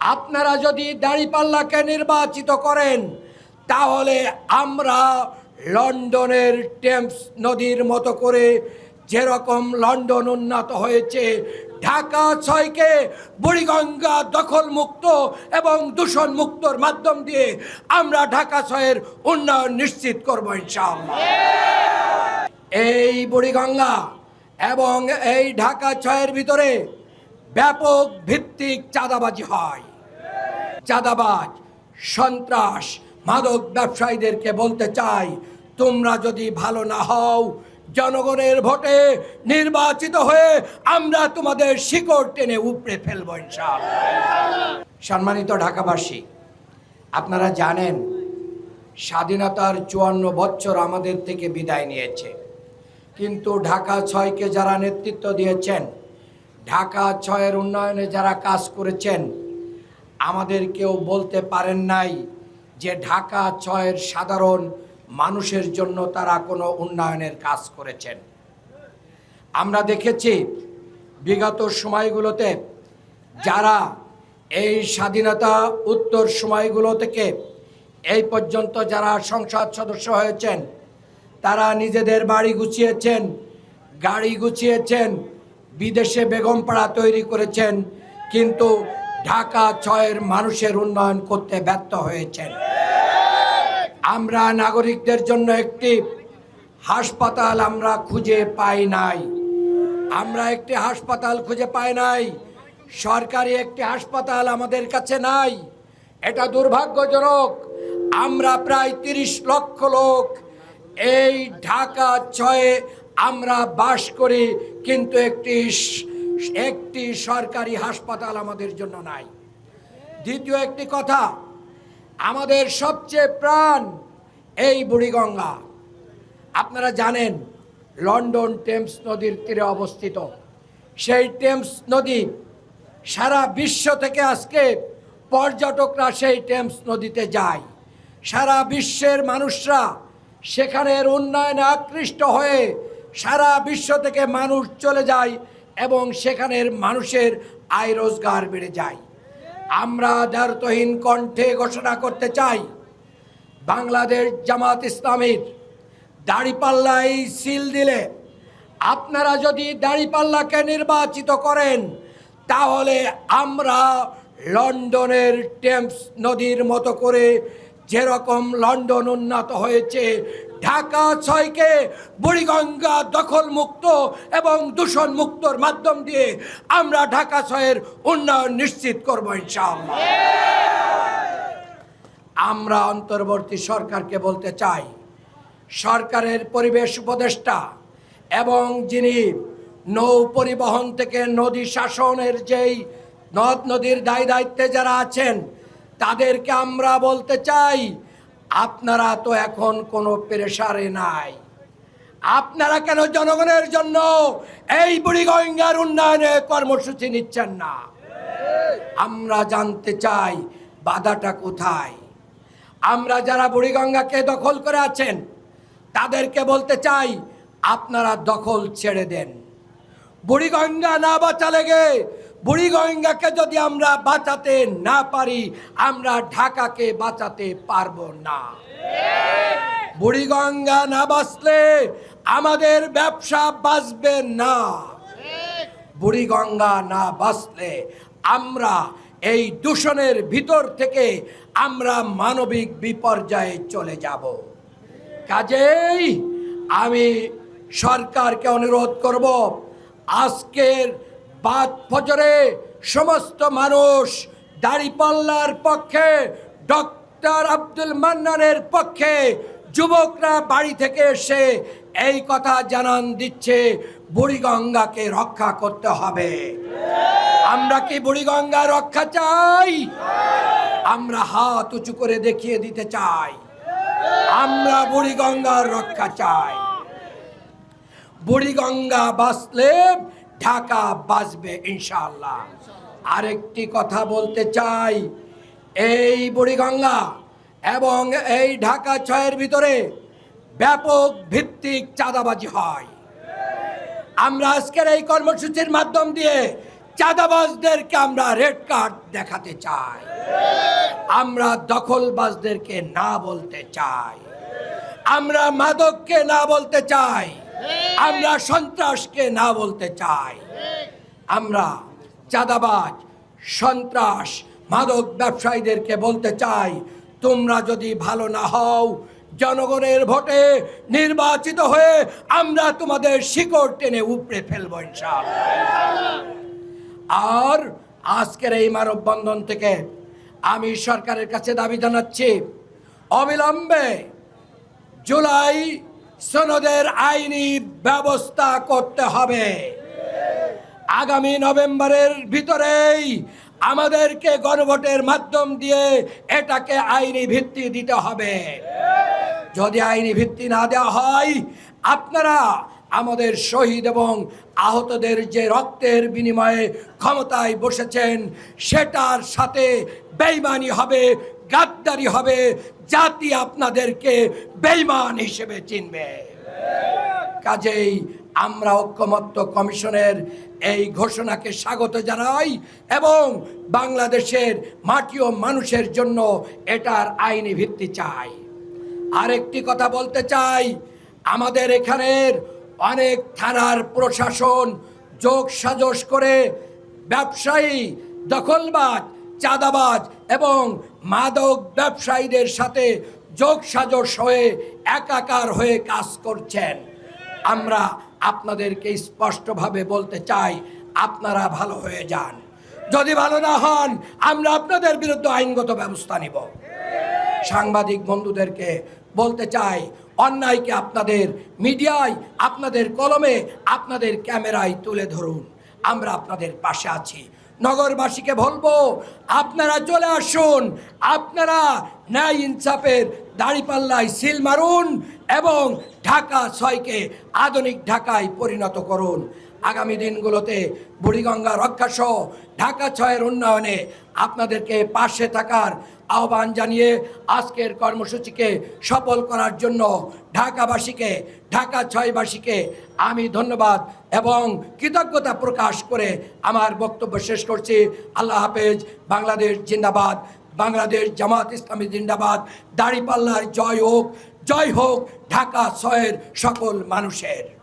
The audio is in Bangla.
আপনারা যদি দাঁড়িপাল্লাকে নির্বাচিত করেন, তাহলে আমরা লন্ডনের টেমস নদীর মতো করে যেরকম লন্ডন উন্নত হয়েছে, ঢাকা ছয়কে বুড়িগঙ্গা দখল মুক্ত এবং দূষণ মুক্তর মাধ্যম দিয়ে আমরা ঢাকা ছয়ের উন্নয়ন নিশ্চিত করব ইনশাআল্লাহ। এই বুড়িগঙ্গা এবং এই ঢাকা ছয়ের ভিতরে ব্যাপক ভিত্তিক চাঁদাবাজি হয়। চাঁদাবাজ, সন্ত্রাস, মাদক ব্যবসায়ীদেরকে বলতে চাই, তোমরা যদি ভালো না হও, জনগণের ভোটে নির্বাচিত হয়ে আমরা তোমাদের শিকড় টেনে উপড়ে ফেলব ইনশাআল্লাহ। সম্মানিত ঢাকাবাসী, আপনারা জানেন, স্বাধীনতার চুয়ান্ন বছর আমাদের থেকে বিদায় নিয়েছে। কিন্তু ঢাকা ছয়কে যারা নেতৃত্ব দিয়েছেন, ঢাকা ছয়ের উন্নয়নে যারা কাজ করেছেন আমাদের কেউ বলতে পারেন নাই যে ঢাকা ছয়ের সাধারণ মানুষের জন্য তারা কোনো উন্নয়নের কাজ করেছেন। আমরা দেখেছি বিগত সময়গুলোতে যারা এই স্বাধীনতা উত্তর সময়গুলো থেকে এই পর্যন্ত যারা সংসদ সদস্য হয়েছেন, তারা নিজেদের বাড়ি গুছিয়েছেন, গাড়ি গুছিয়েছেন, বিদেশে বেগমপাড়া তৈরি করেছেন, কিন্তু ঢাকা ছয়ের মানুষের উন্নয়ন করতে ব্যর্থ হয়েছেন। আমরা নাগরিকদের জন্য একটি হাসপাতাল আমরা খুঁজে পাই নাই। আমরা একটি হাসপাতাল খুঁজে পাই নাই। সরকারি একটি হাসপাতাল আমাদের কাছে নাই। এটা দুর্ভাগ্যজনক। আমরা প্রায় তিরিশ লক্ষ লোক এই ঢাকা ছয়ে আমরা বাস করি, কিন্তু একটি একটি সরকারি হাসপাতাল আমাদের জন্য নাই। দ্বিতীয় একটি কথা, আমাদের সবচেয়ে প্রাণ এই বুড়িগঙ্গা। আপনারা জানেন, লন্ডন টেমস নদীর তীরে অবস্থিত। সেই টেমস নদী সারা বিশ্ব থেকে আজকে পর্যটকরা সেই টেমস নদীতে যায়। সারা বিশ্বের মানুষরা সেখানের উন্নয়নে আকৃষ্ট হয়ে সারা বিশ্ব থেকে মানুষ চলে যায় এবং সেখানের মানুষের আয় রোজগার বেড়ে যায়। আমরা দ্বারতহীন কণ্ঠে ঘোষণা করতে চাই, বাংলাদেশ জামাত ইসলামীর দাড়িপাল্লাই সিল দিলে আপনারা যদি দাড়িপাল্লাকে নির্বাচিত করেন, তাহলে আমরা লন্ডনের টেমস নদীর মতো করে যেরকম লন্ডন উন্নত হয়েছে ঢাকা ছয়কে বুড়িগঙ্গা দখল মুক্ত এবং দূষণ মুক্তর মাধ্যম দিয়ে আমরা ঢাকা ছয়ের উন্নয়ন নিশ্চিত করব ইনশাআল্লাহ। আমরা অন্তর্বর্তী সরকারকে বলতে চাই, সরকারের পরিবেশ উপদেষ্টা এবং যিনি নৌ পরিবহন থেকে নদী শাসনের যেই নদ নদীর দায় দায়িত্বে যারা আছেন, তাদেরকে আমরা বলতে চাই আপনারা তো এখন কোনো প্রেশারে নাই। আপনারা কেন জনগণের জন্য এই বুড়ি বুড়িগঙ্গার উন্নয়নে কর্মসূচি নিচ্ছেন না? আমরা জানতে চাই বাধাটা কোথায়। আমরা যারা বুড়িগঙ্গাকে দখল করে আছেন, তাদেরকে বলতে চাই আপনারা দখল ছেড়ে দেন। বুড়িগঙ্গা না বাঁচালে গে বুড়িগঙ্গাকে যদি আমরা বাঁচাতে না পারি, আমরা ঢাকাকে বাঁচাতে পারব না। বুড়িগঙ্গা না বাঁচলে আমাদের ব্যবসা বাঁচবে না। বুড়িগঙ্গা না বাঁচলে আমরা এই দূষণের ভিতর থেকে আমরা মানবিক বিপর্যয়ে চলে যাব। কাজেই আমি সরকারকে অনুরোধ করব, আজকের বাদ ফজরে সমস্ত মানুষ দাড়িপাল্লার পক্ষে, ডক্টর আব্দুল মান্নানের পক্ষে যুবকরা বাড়ি থেকে এসে এই কথা জানান দিচ্ছে, বুড়িগঙ্গাকে রক্ষা করতে হবে। আমরা কি বুড়িগঙ্গা রক্ষা চাই? আমরা হাত উঁচু করে দেখিয়ে দিতে চাই। আমরা বুড়িগঙ্গার রক্ষা চাই। বুড়িগঙ্গা বাঁচলে ঢাকা বাঁচবে ইনশাআল্লাহ। আরেকটি কথা বলতে চাই, এই বুড়িগঙ্গা এবং এই ঢাকা ছয়ের ভিতরে ব্যাপক ভিত্তিক চাঁদাবাজি হয়। আমরা আজকের এই কর্মসূচির মাধ্যম দিয়ে চাঁদাবাজদেরকে আমরা রেড কার্ড দেখাতে চাই। আমরা দখলবাজদেরকে না বলতে চাই। আমরা মাদককে না বলতে চাই। আমরা সন্ত্রাসকে না বলতে চাই। আমরা চাঁদাবাজ, সন্ত্রাস, মাদক ব্যবসায়ীদেরকে বলতে চাই, তোমরা যদি ভালো না হও, জনগণের ভোটে নির্বাচিত হয়ে আমরা তোমাদের শিকড় টেনে উপড়ে ফেলব ইনশাআল্লাহ। আর আজকের এই মানববন্ধন থেকে আমি সরকারের কাছে দাবি জানাচ্ছি, অবিলম্বে জুলাই সনদের আইনি ব্যবস্থা করতে হবে। আগামী নভেম্বরের ভিতরেই আমাদেরকে গণভোটের মাধ্যম দিয়ে এটাকে আইনি ভিত্তি দিতে হবে। যদি আইনি ভিত্তি না দেওয়া হয়, আপনারা আমাদের শহীদ এবং আহতদের যে রক্তের বিনিময়ে ক্ষমতায় বসেছেন, সেটার সাথে বেইমানি হবে গাদ্দারি হবে, জাতি আপনাদেরকে বেইমান হিসেবে চিনবে। কাজেই আমরা ঐক্যমত্য কমিশনের এই ঘোষণাকে স্বাগত জানাই এবং বাংলাদেশের মাটি ও মানুষের জন্য এটার আইনি ভিত্তি চাই। আরেকটি কথা বলতে চাই, আমাদের এখানের অনেক থানার প্রশাসন যোগ সাজস করে ব্যবসায়ী দখলবাজ চাঁদাবাজ এবং মাদক ব্যবসায়ীদের সাথে যোগ সাজস হয়ে একাকার হয়ে কাজ করছেন। আমরা আপনাদেরকে স্পষ্টভাবে বলতে চাই, আপনারা ভালো হয়ে যান। যদি ভালো না হন, আমরা আপনাদের বিরুদ্ধে আইনগত ব্যবস্থা নিব। সাংবাদিক বন্ধুদেরকে বলতে চাই, অন্যায়কে আপনাদের মিডিয়ায়, আপনাদের কলমে, আপনাদের ক্যামেরায় তুলে ধরুন। আমরা আপনাদের পাশে আছি। নগরবাসীকে বলব, আপনারা চলে আসুন, আপনারা ন্যায় ইনসাফের দাড়িপাল্লায় সিল মারুন এবং ঢাকা ছয়কে আধুনিক ঢাকায় পরিণত করুন। আগামী দিনগুলোতে বুড়িগঙ্গা রক্ষাসহ ঢাকা ছয়ের উন্নয়নে আপনাদেরকে পাশে থাকার আহ্বান জানিয়ে আজকের কর্মসূচিকে সফল করার জন্য ঢাকাবাসীকে, ঢাকা ছয়বাসীকে আমি ধন্যবাদ এবং কৃতজ্ঞতা প্রকাশ করে আমার বক্তব্য শেষ করছি। আল্লাহ হাফেজ, বাংলাদেশ জিন্দাবাদ, বাংলাদেশ জামাত ইসলামী জিন্দাবাদ। দাড়িপাল্লার জয় হোক জয় হোক ঢাকা ছয়ের সকল মানুষের।